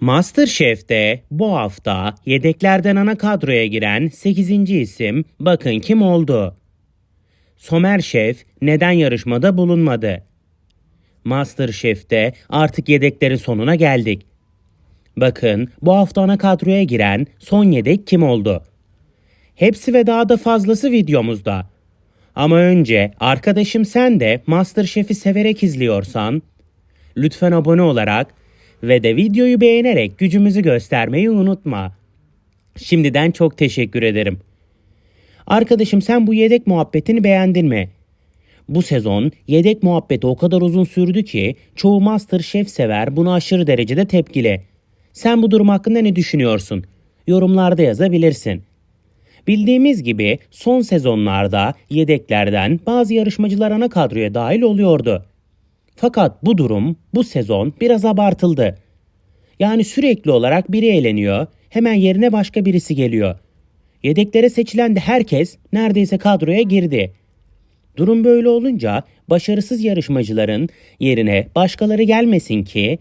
Masterchef'te bu hafta yedeklerden ana kadroya giren 8. isim bakın kim oldu? Somer Şef neden yarışmada bulunmadı? Masterchef'te artık yedeklerin sonuna geldik. Bakın bu hafta ana kadroya giren son yedek kim oldu? Hepsi ve daha da fazlası videomuzda. Ama önce arkadaşım sen de Masterchef'i severek izliyorsan lütfen abone olarak ve de videoyu beğenerek gücümüzü göstermeyi unutma. Şimdiden çok teşekkür ederim. Arkadaşım sen bu yedek muhabbetini beğendin mi? Bu sezon yedek muhabbeti o kadar uzun sürdü ki çoğu Masterchef sever buna aşırı derecede tepkili. Sen bu durum hakkında ne düşünüyorsun? Yorumlarda yazabilirsin. Bildiğimiz gibi son sezonlarda yedeklerden bazı yarışmacılar ana kadroya dahil oluyordu. Fakat bu durum bu sezon biraz abartıldı. Yani sürekli olarak biri eğleniyor, hemen yerine başka birisi geliyor. Yedeklere seçilen de herkes neredeyse kadroya girdi. Durum böyle olunca başarısız yarışmacıların yerine başkaları gelmesin ki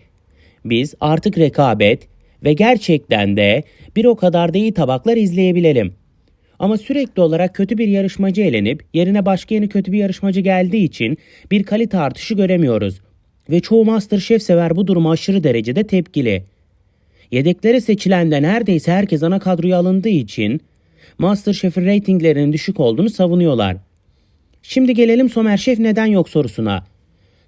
biz artık rekabet ve gerçekten de bir o kadar da iyi tabaklar izleyebilelim. Ama sürekli olarak kötü bir yarışmacı elenip yerine başka yeni kötü bir yarışmacı geldiği için bir kalite artışı göremiyoruz. Ve çoğu Masterchef sever bu duruma aşırı derecede tepkili. Yedeklere seçilen de neredeyse herkes ana kadroya alındığı için Masterchef'in reytinglerinin düşük olduğunu savunuyorlar. Şimdi gelelim Somer Şef neden yok sorusuna.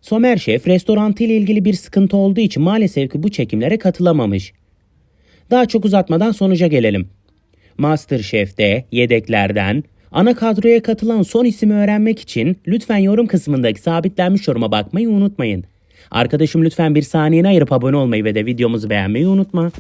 Somer Şef restorantı ile ilgili bir sıkıntı olduğu için maalesef ki bu çekimlere katılamamış. Daha çok uzatmadan sonuca gelelim. Masterchef'te yedeklerden ana kadroya katılan son ismi öğrenmek için lütfen yorum kısmındaki sabitlenmiş yoruma bakmayı unutmayın. Arkadaşım lütfen bir saniyeni ayırıp abone olmayı ve de videomuzu beğenmeyi unutma.